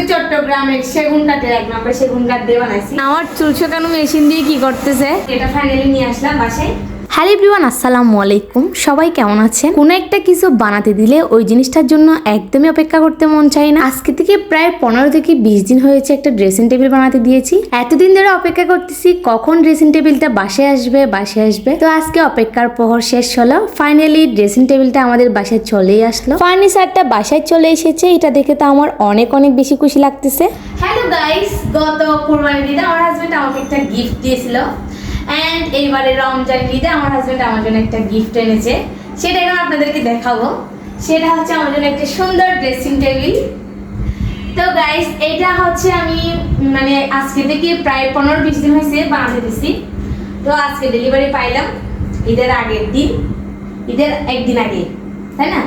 আমাদের চট্টগ্রামের সেগুন কাঠের এক নম্বর সেগুন কাঠ দিয়ে বানাইছি আমার চুল শুকানো মেশিন দিয়ে কি করতেছে? এটা ফাইনালি নিয়ে আসলাম বাসায়। হ্যালো এভরিওয়ান, আসসালামু আলাইকুম। সবাই কেমন আছেন? কোনো একটা কিছু বানাতে দিলে ওই জিনিসটার জন্য একদমই অপেক্ষা করতে মন চায় না। আজকে থেকে প্রায় পনেরো থেকে বিশ দিন হয়েছে একটা ড্রেসিং টেবিল বানাতে দিয়েছি। এতদিন ধরে অপেক্ষা করতেছি কখন ড্রেসিং টেবিলটা বাসে আসবে বাসে আসবে। তো আজকে অপেক্ষার প্রহর শেষ হলো। ফাইনালি ড্রেসিং টেবিলটা আমাদের বাসায় চলেই আসলো। ফার্নিচারটা বাসায় চলে এসেছে। এটা দেখে তো আমার অনেক অনেক বেশি খুশি লাগতেছে। হ্যালো গাইস গত কুরবানি ঈদে আমার হাজবেন্ড আমাকে একটা গিফট দিয়েছিল। অ্যান্ড এইবারে রমজান ঈদে আমার হাজব্যান্ড আমার জন্য একটা গিফট এনেছে। সেটা এখন আপনাদেরকে দেখাবো। সেটা হচ্ছে আমার জন্য একটা সুন্দর ড্রেসিং টেবিল তো গাইস এটা হচ্ছে আমি মানে আজকে থেকে প্রায় পনেরো বিশ দিন হয়েছে বানাতে দিছি। তো আজকে ডেলিভারি পাইলাম ঈদের আগের দিন। ঈদের একদিন আগে, তাই না?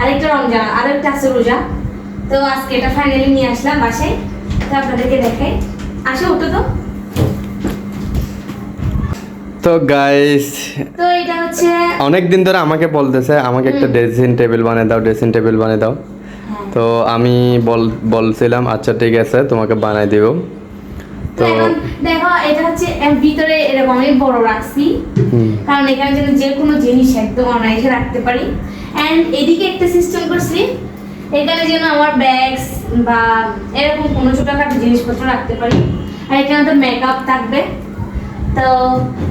আরেকটা রমজান, আরেকটা আছে রোজা। তো আজকে এটা ফাইনালি নিয়ে আসলাম বাসায়। তো আপনাদেরকে দেখাই। আসো, উঠো তো। তো গাইস তো এটা হচ্ছে অনেক দিন ধরে আমাকে বলতেছে আমাকে একটা ড্রেসিং টেবিল বানিয়ে দাও ড্রেসিং টেবিল বানিয়ে দাও। হ্যাঁ। তো আমি বল বলছিলাম আচ্ছা ঠিক আছে তোমাকে বানাই দিব। তো দেখো এটা হচ্ছে ভিতরে এরকম আমি বড় রাখছি। কারণ এখানে যেন যে কোনো জিনিস একদম অনায়াসে রাখতে পারি। অ্যান্ড এদিকে একটা সিস্টেম করছি। এখানে যেন আমার ব্যাগস বা এরকম কোনো ছোটখাটো জিনিসপত্র রাখতে পারি। আর এখানে তো মেকআপ থাকবে। তো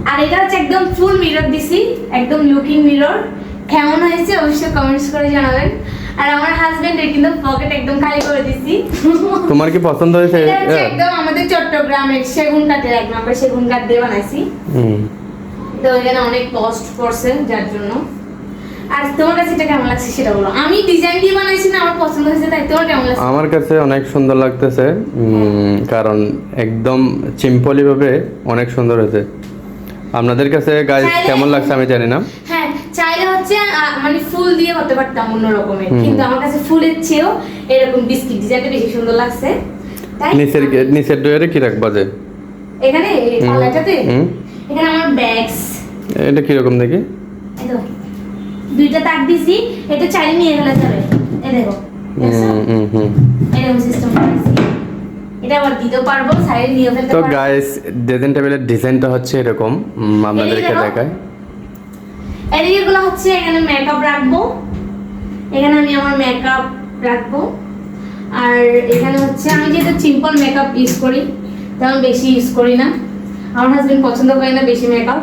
আর এটা হচ্ছে একদম ফুল মিরর দিছি একদম লুকিং মিরর কেমন হয়েছে অবশ্যই কমেন্টস করে জানাবেন। আর আমার হাজবেন্ড এর কিন্তু পকেট একদম খালি করে দিছি। তোমার কি পছন্দ হয়েছে? হ্যাঁ। একদম আমাদের চট্টগ্রামের সেগুন কাঠের এক নম্বর সেগুন কাঠ দিয়ে বানাইছি। তো এখানে অনেক কস্ট পড়ছে যার জন্য। আর তোমার কাছে এটা কেমন লাগছে সেটা বলো। আমি ডিজাইন দিয়ে বানাইছি না আমার পছন্দ হয়েছে তাই তোমার কেমন লাগছে? আমার কাছে অনেক সুন্দর লাগতেছে কারণ একদম সিম্পলি ভাবে অনেক সুন্দর হয়েছে। আপনাদের কাছে গাইস কেমন লাগছে আমি জানি না। হ্যাঁ চাইলে হচ্ছে মানে ফুল দিয়ে করতে পারতাম অন্য রকমের কিন্তু আমার কাছে ফুলের চেয়েও এরকম বিস্কিট ডিজাইনটা বেশি সুন্দর লাগছে। নিচের নিচের ডয়ারে কি রাখবা যে? এখানে পাল্লাটাতে? এখানে আমার ব্যাগস এটা কীরকম দেখি? এই দুইটা তাক দিছি এটা চাইলে নিয়ে ফেলা যাবে। এই দেখো দেখছ? হুম, হুম, হুম। এরকম সিস্টেম এটা আবার দিতেও পারব সাইডে নিয়ে ফেলতে তো গাইস ড্রেসিং টেবিলের ডিজাইনটা হচ্ছে এরকম আপনাদেরকে দেখায় এদিকে গুলো হচ্ছে এখানে মেকআপ রাখব। এখানে আমি আমার মেকআপ রাখব। আর এখানে হচ্ছে আমি যেহেতু সিম্পল মেকআপ ইউজ করি তেমন বেশি ইউজ করি না। আমার হাজবেন্ড পছন্দ করে না বেশি মেকআপ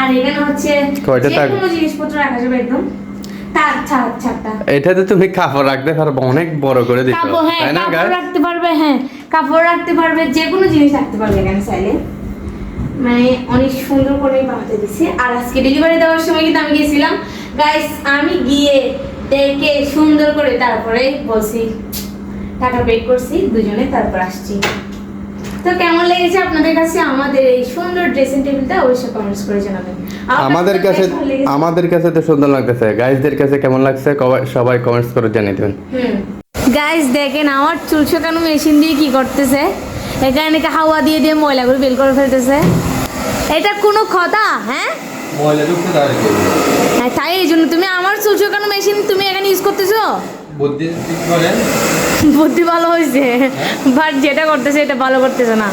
আর এখানে হচ্ছে কয়টা যে তাক? কোনো জিনিসপত্র রাখা যাবে একদম। এটাতে তুমি কাপড় রাখতে পারব অনেক বড় করে দিচ্ছ কাপড় হ্যাঁ তাই না কাপড় রাখতে পারবে হ্যাঁ কাপড় রাখতে পারবে যে কোনো জিনিস রাখতে পারবে এখানে চাইলে মানে অনেক সুন্দর করে বানাতে দিছি। আর আজকে ডেলিভারি দেওয়ার সময় কিন্তু আমি গিয়েছিলাম। গাইস আমি গিয়ে দেখে সুন্দর করে তারপরে বলছি টাকা পে করছি দুজনে তারপর আসছি। তো কেমন লেগেছে আপনাদের কাছে আমাদের এই সুন্দর ড্রেসিং টেবিলটা অবশ্যই কমেন্টস করে জানাবেন। আমাদের কাছে। আমাদের কাছে তো সুন্দর লাগতেছে। গাইসদের কাছে কেমন লাগছে? সবাই কমেন্টস করে জানিয়ে দেবেন। হুম। গাইস দেখেন আমার চুল শুকানো মেশিন দিয়ে কি করতেছে? এখানে নাকি হাওয়া দিয়ে দিয়ে ময়লাগুলো বের করে ফেলতেছে। এটা কোনো কথা হ্যাঁ? হ্যাঁ তাই এই জন্য তুমি আমার চুল শুকানো মেশিন তুমি বুদ্ধি ভালো হয়েছে বাট যেটা করতেছে এটা ভালো করতেছে না।